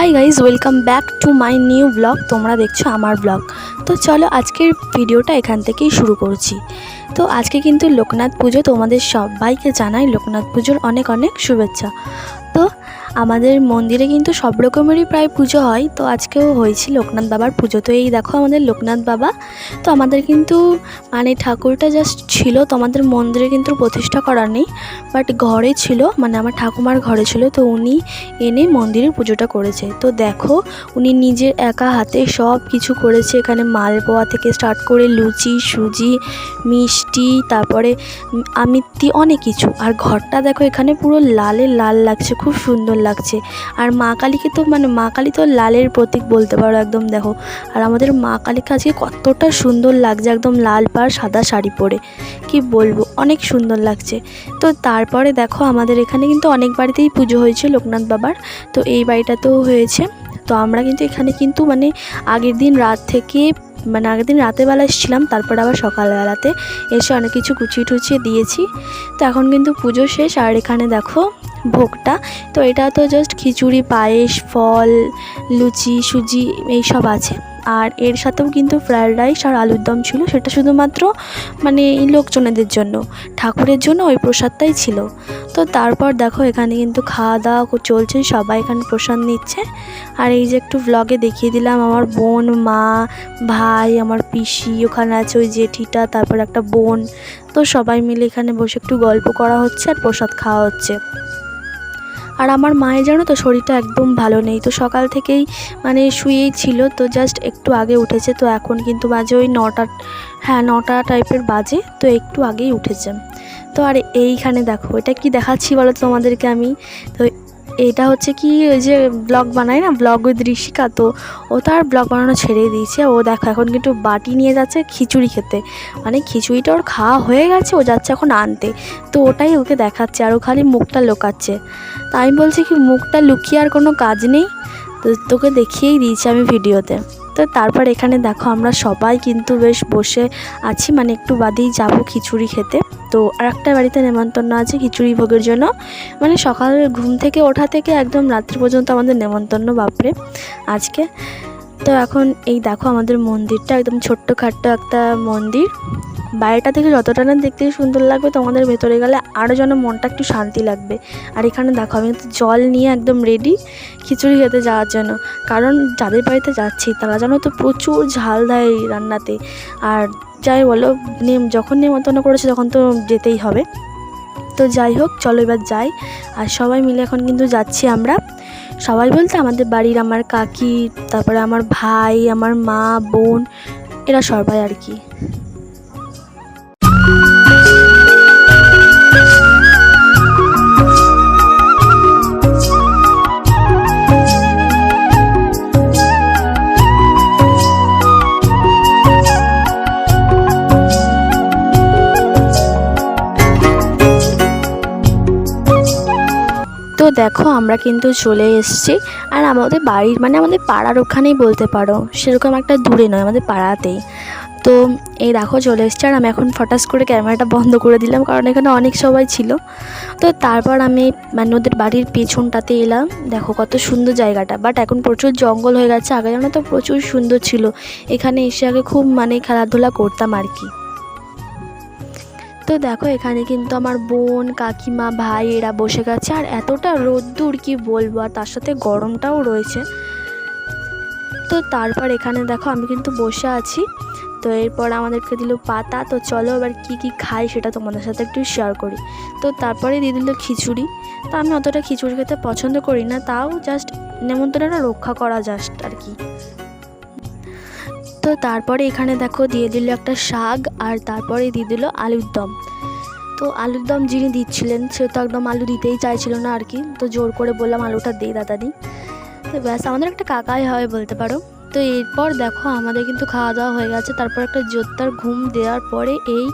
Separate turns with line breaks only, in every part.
Hi guys welcome back to my new blog তোমরা দেখছ আমার ব্লগ তো চলো আজকের ভিডিওটা এখান থেকেই শুরু করছি। তো আজকে কিন্তু লোকনাথ পুজো তোমাদের সবাইকে জানাই, লোকনাথ পুজোর অনেক অনেক শুভেচ্ছা। আমাদের মন্দিরে কিন্তু সব রকমেরই প্রায় পুজো হয়। তো আজকেও হয়েছে লোকনাথ বাবার পুজো। তো এই দেখো আমাদের লোকনাথ বাবা। তো আমাদের কিন্তু মানে ঠাকুরটা জাস্ট ছিল, তো আমাদের মন্দিরে কিন্তু প্রতিষ্ঠা করা নেই। বাট ঘরে ছিল মানে আমার ঠাকুমার ঘরে ছিল, তো উনি এনে মন্দিরের পুজোটা করেছে। তো দেখো, উনি নিজের একা হাতে সব কিছু করেছে। এখানে মালপোয়া থেকে স্টার্ট করে লুচি, সুজি, মিষ্টি, তারপরে আমিত্তি অনেক কিছু। আর ঘরটা দেখো এখানে পুরো লালে লাল লাগছে, খুব সুন্দর লাগছে। আর মা কালীকে তো মানে মা কালী তো লালের প্রতীক বলতে পারো একদম, দেখো। আর আমাদের মা কালীকে আজকে কতটা সুন্দর লাগছে, একদম লাল পাড় সাদা শাড়ি পরে। কি বলব, অনেক সুন্দর লাগছে। তো তারপরে দেখো, আমাদের এখানে কিন্তু অনেক বাড়িতেই পুজো হয়েছে লোকনাথ বাবার। তো এই বাড়িটাতেও হয়েছে। তো আমরা কিন্তু এখানে কিন্তু মানে আগের দিন রাত থেকে মানে আগের দিন রাতেরবেলা এসেছিলাম, তারপর আবার সকালবেলাতে এসে অনেক কিছু কুচিয়ে টুচিয়ে দিয়েছি। তো এখন কিন্তু পুজো শেষ, আর এখানে দেখো ভোগটা। তো এটা তো জাস্ট খিচুড়ি, পায়েস, ফল, লুচি, সুজি, এই সব আছে। আর এর সাথেও কিন্তু ফ্রায়েড রাইস আর আলুর দম ছিল, সেটা শুধুমাত্র মানে এই লোকজনেদের জন্য, ঠাকুরের জন্য ওই প্রসাদটাই ছিল। তো তারপর দেখো এখানে কিন্তু খাওয়া দাওয়া চলছে, সবাই এখানে প্রসাদ নিচ্ছে। আর এই যে একটু ব্লগে দেখিয়ে দিলাম, আমার বোন, মা, ভাই, আমার পিসি, ওখানে আছে ওই জেঠিটা, তারপর একটা বোন। তো সবাই মিলে এখানে বসে একটু গল্প করা হচ্ছে আর প্রসাদ খাওয়া হচ্ছে। আর আমার মায়ের জানো তো শরীরটা একদম ভালো নেই। তো সকাল থেকেই মানে শুয়েই ছিল, তো জাস্ট একটু আগে উঠেছে। তো এখন কিন্তু বাজে ওই নটা হ্যাঁ নটা টাইপের বাজে, তো একটু আগেই উঠেছে। তো আর এইখানে দেখো, এটা কি দেখাচ্ছি বলো তোমাদেরকে আমি? তো এটা হচ্ছে কি, ওই যে ব্লগ বানায় না ব্লগ উইথ ঋষিকা তো ও তার ব্লগ বানানো ছেড়ে দিয়েছে। ও দেখো, এখন কিন্তু বাটি নিয়ে যাচ্ছে খিচুড়ি খেতে। মানে খিচুড়িটা ওর খাওয়া হয়ে গেছে, ও যাচ্ছে এখন আনতে। তো ওটাই ওকে দেখাচ্ছে আর ও খালি মুখটা লোকাচ্ছে। তাই আমি বলছি কি, মুখটা লুকিয়ে আর কোনো কাজ নেই? তো তোকে দেখিয়েই দিয়েছি আমি ভিডিওতে। তো তারপর এখানে দেখো আমরা সবাই কিন্তু বেশ বসে আছি মানে একটু বাদেই যাব খিচুড়ি খেতে। তো আর একটা বাড়িতে নেমন্তন্ন আছে খিচুড়ি ভোগের জন্য। মানে সকাল ঘুম থেকে ওঠা থেকে একদম রাত্রি পর্যন্ত আমাদের নেমন্তন্ন, বাপরে। আজকে তো এখন এই দেখো আমাদের মন্দিরটা, একদম ছোট্ট খাট্ট একটা মন্দির। বাইরেটা থেকে যতটা না দেখতে সুন্দর লাগবে, তোমাদের ভেতরে গেলে আরও যেন মনটা একটু শান্তি লাগবে। আর এখানে দেখো, আমি কিন্তু জল নিয়ে একদম রেডি খিচুড়ি খেতে যাওয়ার জন্য। কারণ যাদের বাড়িতে যাচ্ছি, তারা যেন তো প্রচুর ঝাল দেয় রান্নাতে। আর যাই বলো, নিম, যখন নিমন্ত্রণ করেছে তখন তো যেতেই হবে। তো যাই হোক, চলো এবার যাই। আর সবাই মিলে এখন কিন্তু যাচ্ছি আমরা। সবাই বলতে আমাদের বাড়ির আমার কাকি, তারপরে আমার ভাই, আমার মা, বোন, এরা সবাই আর কি। দেখো, আমরা কিন্তু চলে এসেছি। আর আমাদের বাড়ির মানে আমাদের পাড়ার ওখানেই বলতে পারো, সেরকম একটা দূরে নয়, আমাদের পাড়াতেই। তো এই দেখো, চলে এসছে। আর আমি এখন ফটাস করে ক্যামেরাটা বন্ধ করে দিলাম, কারণ এখানে অনেক সবাই ছিল। তো তারপর আমি মানে ওদের বাড়ির পেছনটাতে এলাম। দেখো কত সুন্দর জায়গাটা। বাট এখন প্রচুর জঙ্গল হয়ে গেছে। আগে জানো তো প্রচুর সুন্দর ছিল। এখানে এসে আগে খুব মানে খেলাধুলা করতাম আর কি। তো দেখো, এখানে কিন্তু আমার বোন, কাকিমা, ভাই এরা বসে গেছে। আর এতটা রোদ্দুর কি বলব? আর তার সাথে গরমটাও রয়েছে। তো তারপর এখানে দেখো, আমি কিন্তু বসে আছি। তো এরপর আমাদেরকে দিল পাতা। তো চলো এবার কি কি খাই সেটা তোমাদের সাথে একটু শেয়ার করি। তো তারপরে দিয়ে দিল খিচুড়ি। তো আমি অতটা খিচুড়ি খেতে পছন্দ করি না, তাও জাস্ট নেমন্তন্নটা রক্ষা করা জাস্ট আর কি। তো তারপরে এখানে দেখো, দিয়ে দিল একটা শাক। আর তারপরে দিয়ে দিল আলুর দম। তো আলুর দম যিনি দিচ্ছিলেন, সে তো একদম আলু দিতেই চাইছিল না আর কি। তো জোর করে বললাম, আলুটা দিই দাদা দিই তো ব্যাস, আমাদের একটা কাকাই হয় বলতে পারো। তো এরপর দেখো, আমাদের কিন্তু খাওয়া দাওয়া হয়ে গেছে। তারপর একটা জোরদার ঘুম দেওয়ার পরে এই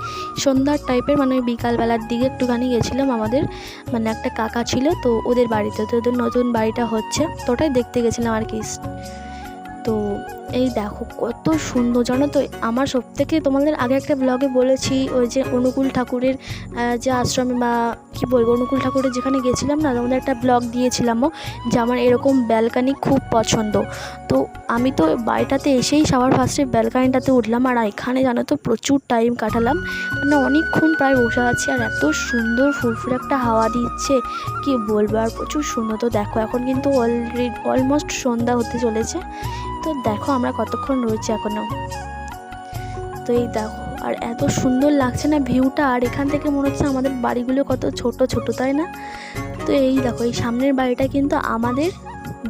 সন্ধ্যার টাইপের মানে বিকালবেলার দিকে একটুখানি গেছিলাম আমাদের মানে একটা কাকা ছিল তো ওদের বাড়িতে। তো ওদের নতুন বাড়িটা হচ্ছে, তো ওটাই দেখতে গেছিলাম আর কি। তো এই দেখো কত সুন্দর, জানো তো? আমার সব থেকে তোমাদের আগে একটা ব্লগে বলেছি, ওই যে অনুকূল ঠাকুরের যে আশ্রমে বা কি বলব, অনুকূল ঠাকুরের যেখানে গেছিলাম না, তোমাদের একটা ব্লগ দিয়েছিলামও যে আমার এরকম ব্যালকানি খুব পছন্দ। তো আমি তো বাড়িটাতে এসেই সবার ফার্স্টে ব্যালকানিটাতে উঠলাম, আর এখানে জানো তো প্রচুর টাইম কাটালাম। মানে অনেকক্ষণ প্রায় বসে আছি, আর এত সুন্দর ফুরফুরে একটা হাওয়া দিচ্ছে, কি বলব? আর প্রচুর সুন্দর। তো দেখো, এখন কিন্তু অলরেডি অলমোস্ট সন্ধ্যা হতে চলেছে। তো দেখো আমরা কতক্ষণ রয়েছি এখনও তো এই দেখো, আর এত সুন্দর লাগছে না ভিউটা, আর এখান থেকে মনে হচ্ছে আমাদের বাড়িগুলো কত ছোট ছোট, তাই না? তো এই দেখো, এই সামনের বাড়িটা কিন্তু আমাদের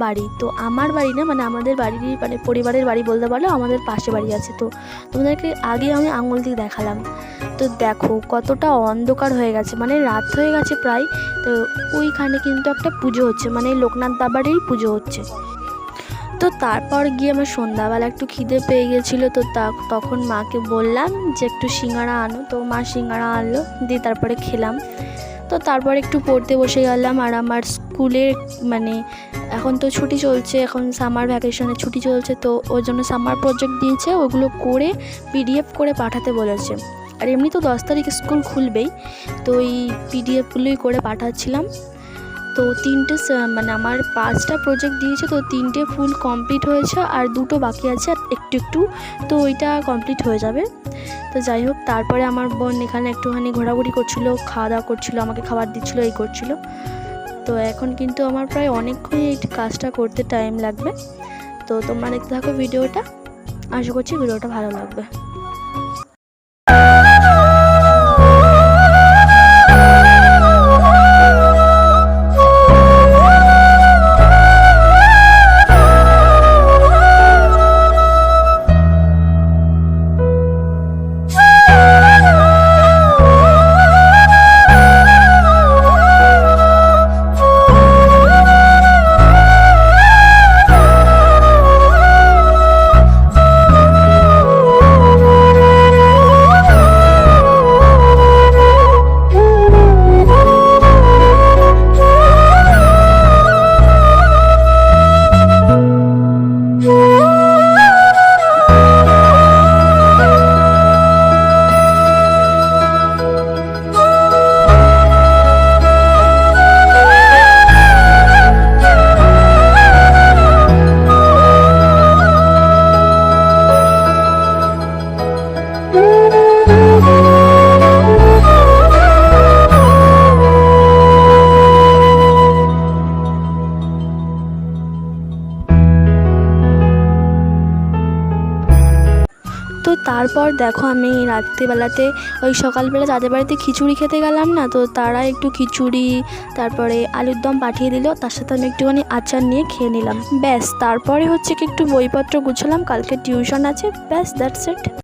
বাড়ি। তো আমার বাড়ি না মানে আমাদের বাড়ির মানে পরিবারের বাড়ি বলতে পারো, আমাদের পাশে বাড়ি আছে। তো তোমাদেরকে আগে আমি আঙুল দিয়ে দেখালাম। তো দেখো, কতটা অন্ধকার হয়ে গেছে মানে রাত হয়ে গেছে প্রায়। তো ওইখানে কিন্তু একটা পুজো হচ্ছে মানে লোকনাথ বাবারই পুজো হচ্ছে। তো তারপর গিয়ে আমার সন্ধ্যাবেলা একটু খিদে পেয়ে গেছিল, তো তা- তখন মাকে বললাম যে একটু সিঙ্গাড়া আনো। তো মা সিঙ্গাড়া আনলো, দিয়ে তারপরে খেলাম। তো তারপর একটু পড়তে বসে গেলাম আর আমার স্কুলের মানে এখন তো ছুটি চলছে, এখন সামার ভ্যাকেশনে ছুটি চলছে, তো ওর জন্য সামার প্রজেক্ট দিয়েছে, ওগুলো করে পিডিএফ করে পাঠাতে বলেছে। আর এমনি তো দশ তারিখ স্কুল খুলবেই, তো এই পিডিএফগুলোই করে পাঠাচ্ছিলাম। তো তিনটে মানে আমার পাঁচটা প্রজেক্ট দিয়েছে, তো তিনটে ফুল কমপ্লিট হয়েছে আর দুটো বাকি আছে আর একটু একটু, তো ওইটা কমপ্লিট হয়ে যাবে। তো যাই হোক, তারপরে আমার বোন এখানে একটুখানি ঘোরাঘুরি করছিল, খাওয়া দাওয়া করছিল, আমাকে খাবার দিচ্ছিল, এই করছিল। তো এখন কিন্তু আমার প্রায় অনেকক্ষণ এই কাজটা করতে টাইম লাগবে। তো তোমরা দেখতে থাকো ভিডিওটা। আশা করছি ভিডিওটা ভালো লাগবে। তো তারপর দেখো আমি রাত্রিবেলাতে, ওই সকালবেলা তাদের বাড়িতে খিচুড়ি খেতে গেলাম না, তো তারা একটু খিচুড়ি, তারপরে আলুর দম পাঠিয়ে দিল, তার সাথে আমি একটুখানি আচার নিয়ে খেয়ে নিলাম। ব্যাস, তারপরে হচ্ছে কি একটু বইপত্র গুছালাম, কালকে টিউশন আছে, ব্যাস দ্যাটস ইট